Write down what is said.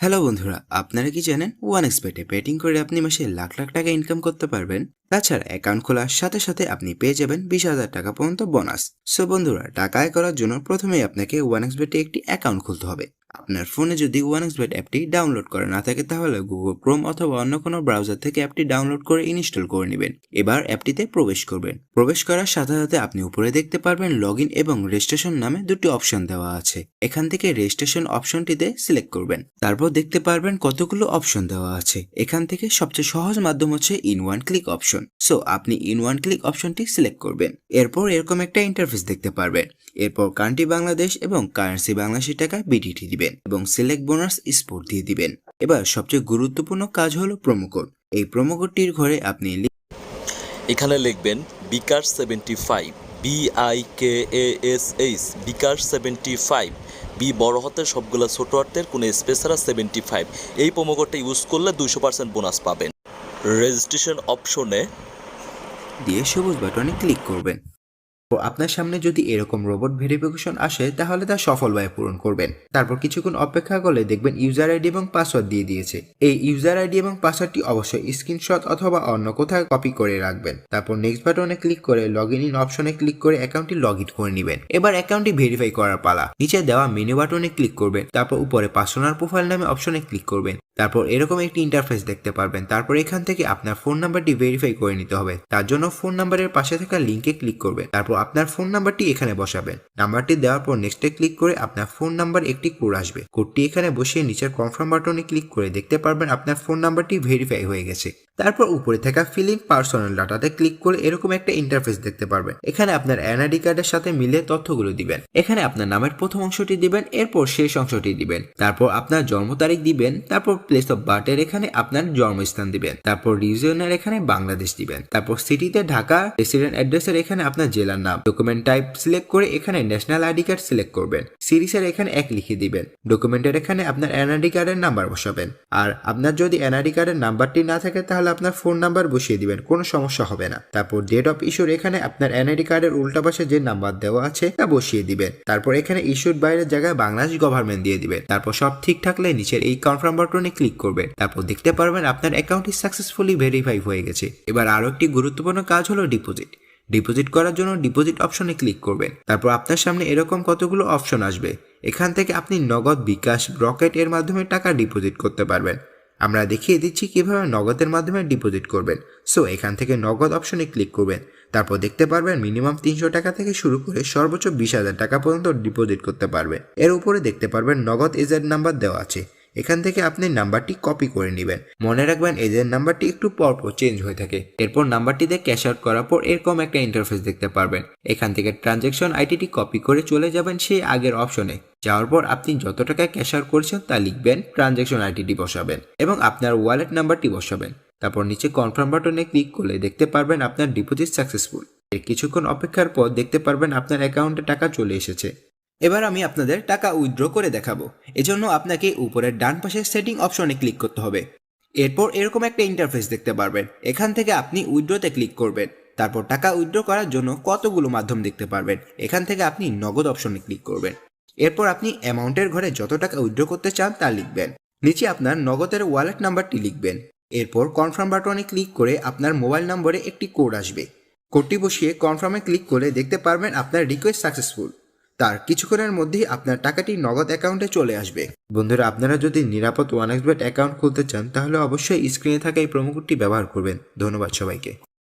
Hello বন্ধুরা, আপনারা কি জানেন ওয়ান এক্সপেটে পেটিং করে আপনি মাসে লাখ লাখ টাকা ইনকাম করতে পারবেন? তাছাড়া অ্যাকাউন্ট খোলার সাথে সাথে আপনি পেয়ে যাবেন বিশ হাজার টাকা পর্যন্ত বোনাস সো বন্ধুরা, টাকা আয় করার জন্য প্রথমেই আপনাকে ওয়ান এক্সপেটে একটি অ্যাকাউন্ট খুলতে হবে। আপনার ফোনে যদি ওয়ান এক্সবেট অ্যাপটি ডাউনলোড করা না থাকে, তাহলে গুগল ক্রোম অথবা অন্য কোনো ব্রাউজার থেকে অ্যাপটি ডাউনলোড করে ইনস্টল করে নেবেন। এবার অ্যাপটিতে প্রবেশ করবেন। প্রবেশ করার সাথে সাথে আপনি উপরে দেখতে পারবেন লগ এবং রেজিস্ট্রেশন নামে দুটি অপশন দেওয়া আছে। এখান থেকে রেজিস্ট্রেশন অপশনটিতে সিলেক্ট করবেন। তারপর দেখতে পারবেন কতগুলো অপশন দেওয়া আছে। এখান থেকে সবচেয়ে সহজ মাধ্যম হচ্ছে in one click option so আপনি ইন ওয়ান ক্লিক অপশনটি সিলেক্ট করবেন। এরপর এরকম একটা ইন্টারফেস দেখতে পারবেন। এরপর কান্ট্রি বাংলাদেশ এবং কারেন্সি বাংলাদেশি টাকা বিডিটি দিবেন। এবং সিলেক্ট বোনাস স্পোর্ট দিয়ে দিবেন। এবার সবচেয়ে গুরুত্বপূর্ণ কাজ হলো প্রোমো কোড এই প্রোমো কোডটির ঘরে আপনি এখানে লিখবেন বিকার seventy five B I K S H beaker seventy five B বড় হাতের সবগুলো ছোট হাতের কোনো স্পেসারা সেভেন্টি ফাইভ এই প্রোমোকোডটা ইউজ করলে দুশো পার্সেন্ট বোনাস পাবেন। রেজিস্ট্রেশন অপশনে দিয়ে সবুজ বাটনে ক্লিক করবেন। তো আপনার সামনে যদি এরকম রোবট ভেরিফিকেশন আসে, তাহলে তা সফলভাবে পূরণ করবেন। তারপর কিছুক্ষণ অপেক্ষা করলে দেখবেন ইউজার আইডি এবং পাসওয়ার্ড দিয়ে দিয়েছে। এই ইউজার আইডি এবং পাসওয়ার্ডটি অবশ্যই স্ক্রিনশট অথবা অন্য কোথাও কপি করে রাখবেন। তারপর নেক্সট বাটনে ক্লিক করে লগ ইন ইন অপশনে ক্লিক করে অ্যাকাউন্টটি লগ ইন করে নেবেন। এবার অ্যাকাউন্টটি ভেরিফাই করার পালা। নিচে দেওয়া মেনু বাটনে ক্লিক করবেন। তারপর উপরে পার্সোনাল প্রোফাইল নামে অপশনে ক্লিক করবেন। তারপর এরকম একটি ইন্টারফেস দেখতে পারবেন। তারপর এখান থেকে আপনার ফোন নাম্বারটি ভেরিফাই করে নিতে হবে। তার জন্য ফোন নাম্বারের পাশে থাকা লিঙ্কে ক্লিক করবেন। তারপর আপনার ফোন নাম্বারটি এখানে বসাবেন। নাম্বারটি দেওয়ার পর নেক্সটে ক্লিক করে আপনার ফোন নাম্বার একটি কোড আসবে। কোডটি এখানে বসিয়ে নিচের কনফার্ম বাটনে ক্লিক করে দেখতে পারবেন আপনার ফোন নাম্বারটি ভেরিফাই হয়ে গেছে। তারপর উপরে থাকা ফিলিং পার্সোনাল ডাটাতে ক্লিক করে এরকম একটা ইন্টারফেস দেখতে পারবেন। এখানে আপনার এনআইডি কার্ডের সাথে মিলে তথ্যগুলো দিবেন। এখানে আপনার নামের প্রথম অংশটি দিবেন, এরপর শেষ অংশটি দিবেন। তারপর আপনার জন্ম তারিখ দিবেন, তারপর প্লেস অফ বার্থের এখানে আপনার জন্মস্থান দিবেন। তারপর রিজিয়নের এখানে বাংলাদেশ দিবেন। তারপর সিটিতে ঢাকা রেসিডেন্ট অ্যাড্রেসের এখানে আপনার জেলার নাম। ডকুমেন্ট টাইপ সিলেক্ট করে এখানে ন্যাশনাল আইডি কার্ড সিলেক্ট করবেন। সিরিজের এখানে এক লিখে দিবেন। ডকুমেন্টের এখানে আপনার এনআইডি কার্ডের নাম্বার বসাবেন। আর আপনার যদি এনআইডি কার্ডের নাম্বারটি না থাকে, তাহলে আপনার ফোন নাম্বার বসিয়ে দিবেন। কোনো সমস্যা হবে না। তারপর ডেট অফ ইস্যুর এখানে আপনার এনআইডি কার্ডের উল্টা পাশে যে নাম্বার দেওয়া আছে, তা বসিয়ে দিবেন। তারপর এখানে ইস্যুর বাইরের জায়গায় বাংলাদেশ গভর্নমেন্ট দিয়ে দিবেন। তারপর সব ঠিক থাকলে নিচের এই কনফার্ম বাটনে ক্লিক করবেন। তারপর দেখতে পারবেন আপনার অ্যাকাউন্টটি সাকসেসফুলি ভেরিফাই হয়ে গেছে। এবার আরও একটি গুরুত্বপূর্ণ কাজ হলো ডিপোজিট ডিপোজিট করার জন্য ডিপোজিট অপশনে ক্লিক করবেন। তারপর আপনার সামনে এরকম কতগুলো অপশন আসবে। এখান থেকে আপনি নগদ বিকাশ রকেট এর মাধ্যমে টাকা ডিপোজিট করতে পারবেন। আমরা দেখিয়ে দিচ্ছি কীভাবে নগদের মাধ্যমে ডিপোজিট করবেন। সো এখান থেকে নগদ অপশনে ক্লিক করবেন। তারপর দেখতে পারবেন মিনিমাম তিনশো টাকা থেকে শুরু করে সর্বোচ্চ বিশ হাজার টাকা পর্যন্ত ডিপোজিট করতে পারবে। এর উপরে দেখতে পারবেন নগদ এজেন্ট নাম্বার দেওয়া আছে। এখান থেকে আপনি নাম্বারটি কপি করে নেবেন। মনে রাখবেন এজেন্ট নাম্বারটি একটু পরপর চেঞ্জ হয়ে থাকে। এরপর নাম্বারটিতে ক্যাশ আউট করার পর এরকম একটা ইন্টারফেস দেখতে পারবেন। এখান থেকে ট্রানজেকশন আইডিটি কপি করে চলে যাবেন সেই আগের অপশনে যাওয়ার পর আপনি যত টাকা ক্যাশ আউট করেছেন তা লিখবেন ট্রানজেকশন আইডিটি বসাবেন এবং আপনার ওয়ালেট নাম্বারটি বসাবেন। তারপর নিচে কনফার্ম বাটনে ক্লিক করলে দেখতে পারবেন আপনার ডিপোজিট সাকসেসফুল কিছুক্ষণ অপেক্ষার পর দেখতে পারবেন আপনার অ্যাকাউন্টে টাকা চলে এসেছে। এবার আমি আপনাদের টাকা উইথড্র করে দেখাবো। এজন্য আপনাকে উপরের ডান পাশে সেটিং অপশনে ক্লিক করতে হবে। এরপর এরকম একটা ইন্টারফেস দেখতে পারবেন। এখান থেকে আপনি উইথড্রতে ক্লিক করবেন। তারপর টাকা উইথড্র করার জন্য কতগুলো মাধ্যম দেখতে পারবেন। এখান থেকে আপনি নগদ অপশনে ক্লিক করবেন। এরপর আপনি অ্যামাউন্টের ঘরে যত টাকা উইথড্র করতে চান তা লিখবেন। নিচে আপনার নগদের ওয়ালেট নাম্বারটি লিখবেন। এরপর কনফার্ম বাটনে ক্লিক করে আপনার মোবাইল নম্বরে একটি কোড আসবে। কোডটি বসিয়ে কনফার্মে ক্লিক করে দেখতে পারবেন আপনার রিকোয়েস্ট সাকসেসফুল তার কিছুক্ষণের মধ্যেই আপনার টাকাটি নগদ অ্যাকাউন্টে চলে আসবে। বন্ধুরা, আপনারা যদি নিরাপদ ওয়ান এক্সবেট অ্যাকাউন্ট খুলতে চান, তাহলে অবশ্যই স্ক্রিনে থাকা এই প্রোমো কোডটি ব্যবহার করবেন। ধন্যবাদ সবাইকে।